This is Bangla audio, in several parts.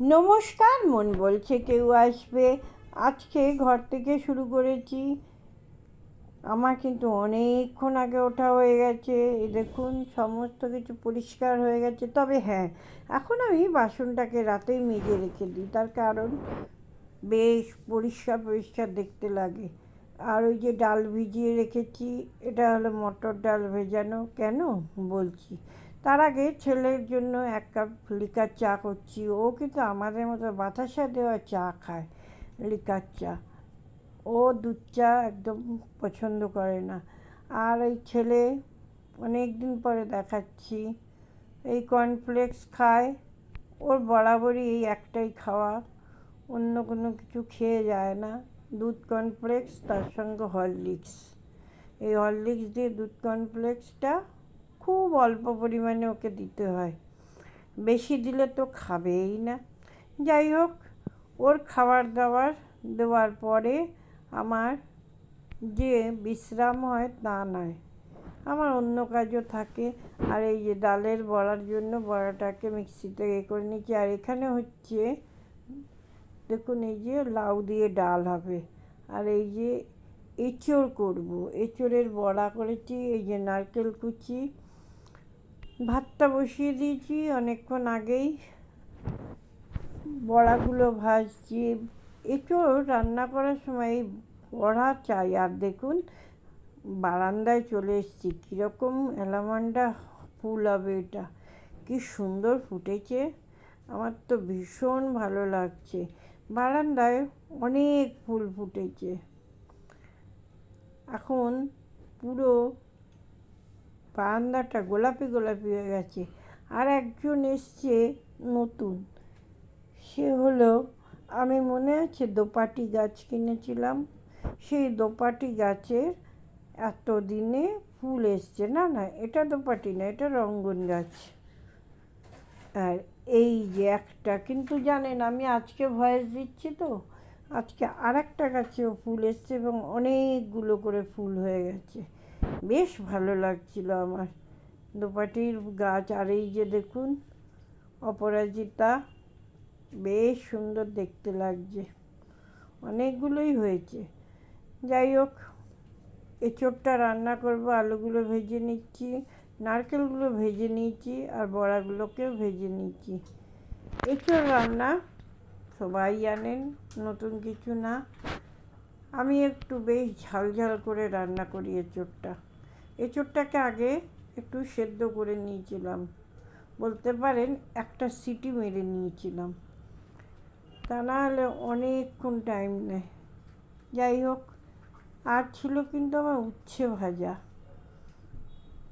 নমস্কার, মন বলছে কেউ আসবে। আজকে ঘর থেকে শুরু করেছি। আমার কিন্তু অনেকক্ষণ আগে ওঠা হয়ে গেছে। দেখুন, সমস্ত কিছু পরিষ্কার হয়ে গেছে। তবে হ্যাঁ এখন আমি বাসনটাকে রাতেই মেজে রেখে দিই। তার কারণ বেশ পরিষ্কার পরিষ্কার দেখতে লাগে। আর ওই যে ডাল ভিজিয়ে রেখেছি, এটা হলো মটর ডাল ভেজানো। কেন? বলছি। তার আগে ছেলের জন্য এক কাপ লিকার চা করছি। ও কিন্তু আমাদের মতো বাতাসা দেওয়া চা খায়, লিকার চা। ও দুধ চা একদম পছন্দ করে না। আর এই ছেলে অনেক দিন পরে দেখাচ্ছি, এই কর্নফ্লেক্স খায়। ওর বরাবরই এই একটাই খাওয়া, অন্য কোনো কিছু খেয়ে যায় না। দুধ কর্নফ্লেক্স তার সঙ্গে হরলিক্স এই হরলিক্স দিয়ে দুধ কর্নফ্লেক্সটা খুব অল্প পরিমাণে ওকে দিতে হয়। বেশি দিলে তো খাবেই না। যাই হোক, ওর খাবার দাবার দেওয়ার পরে আমার যে বিশ্রাম হয় তা নয়। আমার অন্য কাজও থাকে। আর এই যে ডালের বড়ার জন্য বড়াটাকে মিক্সিতে এ করে নিচ্ছি। আর এখানে হচ্ছে, দেখুন এই যে লাউ দিয়ে ডাল হবে। আর এই যে এঁচড় করব। এঁচড়ের বড়া করেছি, এই যে নারকেল কুচি ভাতটা বসিয়ে দিয়েছি অনেকক্ষণ আগেই। বড়াগুলো ভাজছি। এঁচড় রান্না করার সময় বড়া চাই, আর দেখুন বারান্দায় চলে এসেছি। কীরকম অ্যালামান্ডা ফুল হবে এটা। কি সুন্দর ফুটেছে। আমার তো ভীষণ ভালো লাগছে। বারান্দায় অনেক ফুল ফুটেছে। এখন পুরো বারান্দাটা গোলাপি গোলাপি হয়ে গেছে। আর একজন এসছে নতুন। সে হলো, আমি মনে আছে দোপাটি গাছ কিনেছিলাম। সেই দোপাটি গাছের এত দিনে ফুল এসছে, না না, এটা দোপাটি না, এটা রঙ্গন গাছ। আর এই যে একটা, কিন্তু জানেন, আমি আজকে ভয়েস দিচ্ছি তো, আজকে আর একটা গাছেও ফুল এসছে এবং অনেকগুলো করে ফুল হয়ে গেছে। বেশ ভালো লাগছিল আমার। দোপাটির গাছ আর এই যে দেখুন, অপরাজিতা, বেশ সুন্দর দেখতে লাগছে। অনেকগুলোই হয়েছে। যাই হোক, এঁচোড়টা রান্না করব, আলুগুলো ভেজে নিচ্ছি, নারকেলগুলো ভেজে নিয়েছি আর বড়াগুলোকেও ভেজে নিচ্ছি। এঁচোড় রান্না সবাই জানেন, নতুন কিছু না। আমি একটু বেশ ঝাল ঝাল করে রান্না করি এঁচোড়টা। এঁচোড়টাকে আগে একটু সেদ্ধ করে নিয়েছিলাম। বলতে পারেন একটা সিটি মেরে নিয়েছিলাম। তা না হলে অনেকক্ষণ টাইম নেয়। যাই হোক, আর ছিল কিন্তু আমার উচ্ছে ভাজা।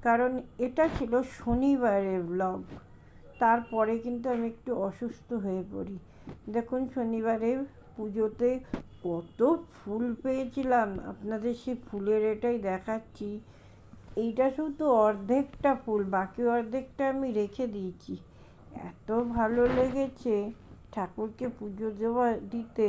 কারণ এটা ছিল শনিবারের ব্লগ তারপরে কিন্তু আমি একটু অসুস্থ হয়ে পড়ি। দেখুন শনিবারে পুজোতে কত ফুল পেয়েছিলাম। আপনাদের সেই ফুলের এটাই দেখাচ্ছি। এইটা শুধু অর্ধেকটা ফুল, বাকি অর্ধেকটা আমি রেখে দিয়েছি। এত ভালো লেগেছে ঠাকুরকে পুজো দেওয়া দিতে।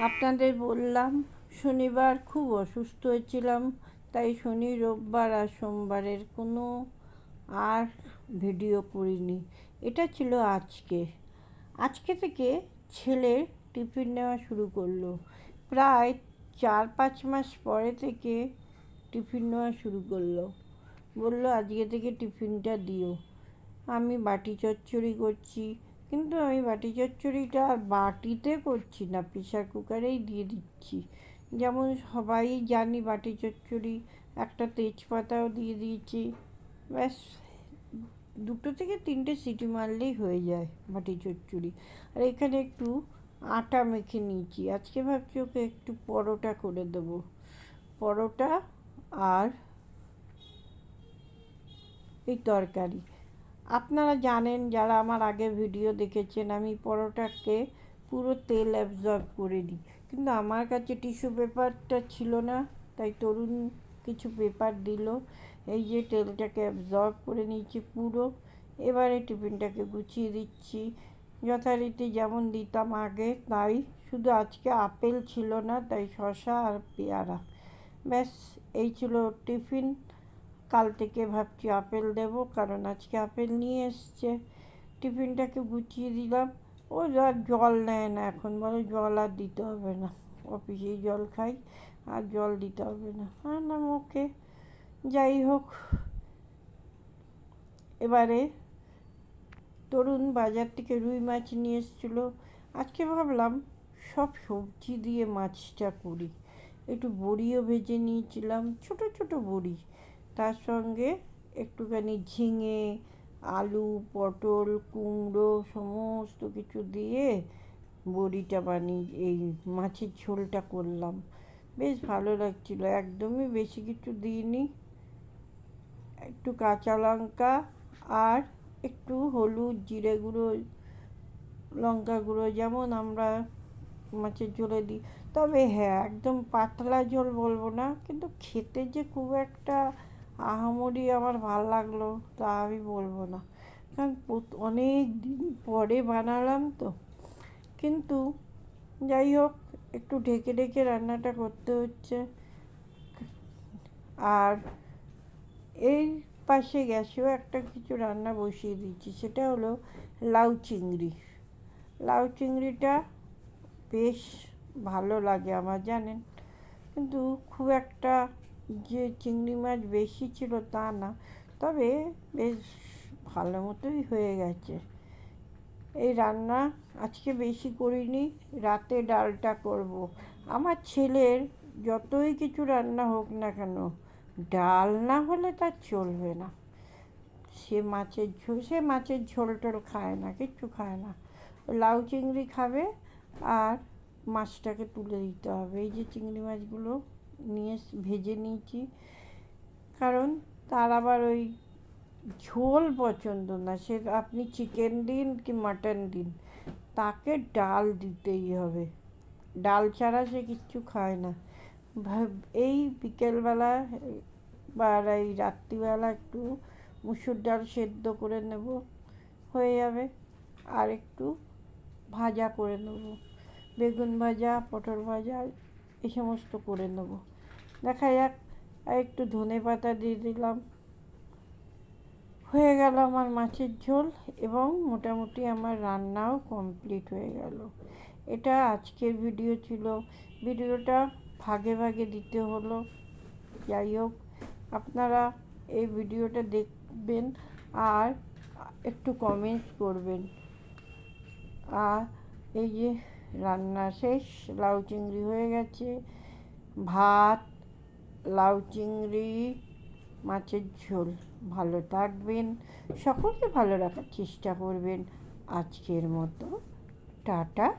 আপনাদের বললাম, শনিবার খুব অসুস্থ হয়েছিলাম, তাই শনি, রোববার আর সোমবারের কোনো আর ভিডিও করিনি। এটা ছিল আজকে। আজকে থেকে ছেলের টিফিন নেওয়া শুরু করল। প্রায় চার পাঁচ মাস পরে থেকে টিফিন নেওয়া শুরু করল। বলল, আজকে থেকে টিফিনটা দিও। আমি বাটি চচ্চড়ি করছি কিন্তু আমি বাটি চচ্চড়িটা আর বাটিতে করছি না প্রেশার কুকারেই দিয়ে দিচ্ছি। যেমন সবাই জানি বাটি চচ্চড়ি, একটা তেজপাতাও দিয়ে দিয়েছি। ব্যাস, দুটো থেকে তিনটে সিটি মারলেই হয়ে যায় বাটি চচ্চড়ি। আর এখানে একটু আটা মেখে নিয়েছি। আজকে ভাবছি ওকে একটু পরোটা করে দেবো। পরোটা আর এই তরকারি। আপনারা জানেন যারা আমার আগের ভিডিও দেখেছেন, আমি পরোটাকে পুরো তেল অ্যাবজর্ব করে দিই কিন্তু আমার কাছে টিস্যু পেপারটা ছিল না, তাই তরুণ কিছু পেপার দিল। এই যে তেলটাকে অ্যাবজর্ব করে নিয়েছি পুরো। এবারে টিফিনটাকে গুছিয়ে দিচ্ছি। যথারীতি যেমন দিতাম আগে, তাই শুধু আজকে আপেল ছিল না, তাই শশা আর পেয়ারা। ব্যাস, এই ছিল টিফিন। কাল থেকে ভাবছি আপেল দেব, কারণ আজকে আপেল নিয়ে এসছে। টিফিনটাকে গুছিয়ে দিলাম। ও আর জল নেয় না এখন, বলে জল আর দিতে হবে না। অফিসেই জল খাই, আর জল দিতে হবে না। হ্যাঁ না, ওকে। যাই হোক, এবারে তরুণ বাজার থেকে রুই মাছ নিয়ে এসেছিল। আজকে ভাবলাম, সব সবজি দিয়ে মাছটা করি। একটু বড়িও ভেজে নিয়েছিলাম, ছোট ছোট বড়ি। তার সঙ্গে একটুখানি ঝিঙে, আলু, পটল, কুমড়ো সমস্ত কিছু দিয়ে বড়িটা বানিয়ে এই মাছের ঝোলটা করলাম। বেশ ভালো লাগছিল, একদমই বেশি কিছু দিইনি। একটু কাঁচা লঙ্কা আর একটু হলুদ, জিরে গুঁড়ো, লঙ্কা গুঁড়ো যেমন আমরা মাছের ঝোলে দিই। তবে হ্যাঁ একদম পাতলা ঝোল বলব না, কিন্তু খেতে যে খুব একটা আহামরি আমার ভালো লাগল, তা আমি বলব না। কারণ অনেক দিন পরে বানালাম তো। কিন্তু যাই হোক, একটু ঢেকে ঢেকে রান্নাটা করতে হচ্ছে। আর এই পাশে গ্যাসেও একটা কিছু রান্না বসিয়ে দিচ্ছি, সেটা হলো লাউ চিংড়ি। লাউ চিংড়িটা বেশ ভালো লাগে আমার, জানেন? কিন্তু খুব একটা যে চিংড়ি মাছ বেশি ছিল তা না, তবে বেশ ভালো মতোই হয়ে গেছে। এই রান্না আজকে বেশি করিনি, রাতে ডালটা করব। আমার ছেলের যতই কিছু রান্না হোক না কেন, ডাল না হলে তার চলবে না। সে মাছের ঝোল, সে মাছের ঝোল টোল খায় না, কিচ্ছু খায় না। লাউ চিংড়ি খাবে আর মাছটাকে তুলে দিতে হবে। এই যে চিংড়ি মাছগুলো নিয়ে ভেজে নিয়েছি। কারণ তার আবার ওই ঝোল পছন্দ না। সে আপনি চিকেন দিন কি মাটন দিন, তাকে ডাল দিতেই হবে। ডাল ছাড়া সে কিচ্ছু খায় না। এই বিকেলবেলা, বা এই রাত্রিবেলা একটু মুসুর ডাল সেদ্ধ করে নেব, হয়ে যাবে। আর একটু ভাজা করে নেব। বেগুন ভাজা, পটল ভাজা এই সমস্ত করে নেব। দেখা যাক, একটু ধনে পাতা দিয়ে দিলাম। হয়ে গেল আমার মাছের ঝোল এবং মোটামুটি আমার রান্নাও কমপ্লিট হয়ে গেল। এটা আজকের ভিডিও ছিল। ভিডিওটা ভাগে ভাগে দিতে হলো। যাই হোক, আপনারা এই ভিডিওটা দেখবেন আর একটু কমেন্ট করবেন। আর এই যে রান্না শেষ, লাউ চিংড়ি হয়ে গেছে, ভাত, লাউ চিংড়ি, মাছের ঝোল। ভালো থাকবেন, সকলকে ভালো রাখার চেষ্টা করবেন। আজকের মতো, টাটা।